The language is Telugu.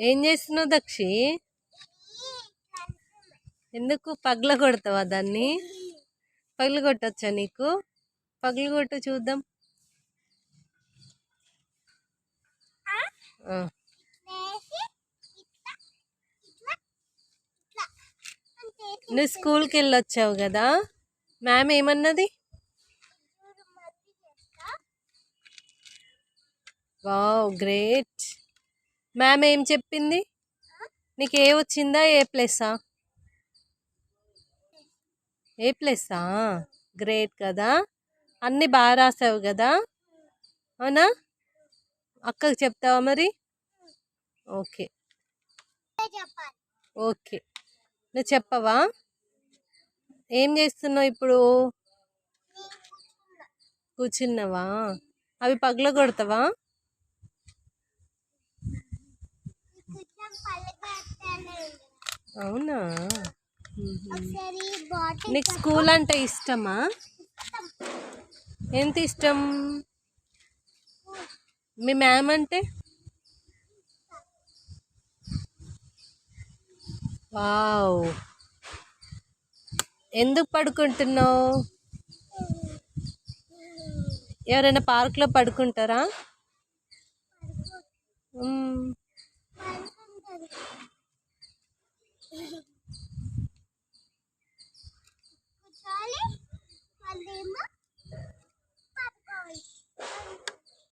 ఏం చేస్తున్నావు దక్షి? ఎందుకు పగల కొడతావా దాన్ని? పగలు కొట్టచ్చా నీకు? పగలు కొట్టు చూద్దాం. నువ్వు స్కూల్కి వెళ్ళొచ్చావు కదా? మ్యామ్ ఏమన్నది? Wow great. మ్యామ్ ఏం చెప్పింది? నీకు ఏ వచ్చిందా ఏ ప్లస్సా ఏ ప్లస్సా గ్రేట్ కదా. అన్నీ బాగా రాసావు కదా. అవునా? అక్కకి చెప్తావా మరి? ఓకే. ఓకే. నువ్వు చెప్పవా? ఏం చేస్తున్నావు ఇప్పుడు? కూర్చున్నావా? అవి పగల కొడతావా అవునా. నీకు స్కూల్ అంటే ఇష్టమా? ఎంత ఇష్టం? మీ మ్యామ్ అంటే? వావ్. ఎందుకు పడుకుంటున్నావు? ఎవరైనా పార్క్లో పడుకుంటారా? कुछ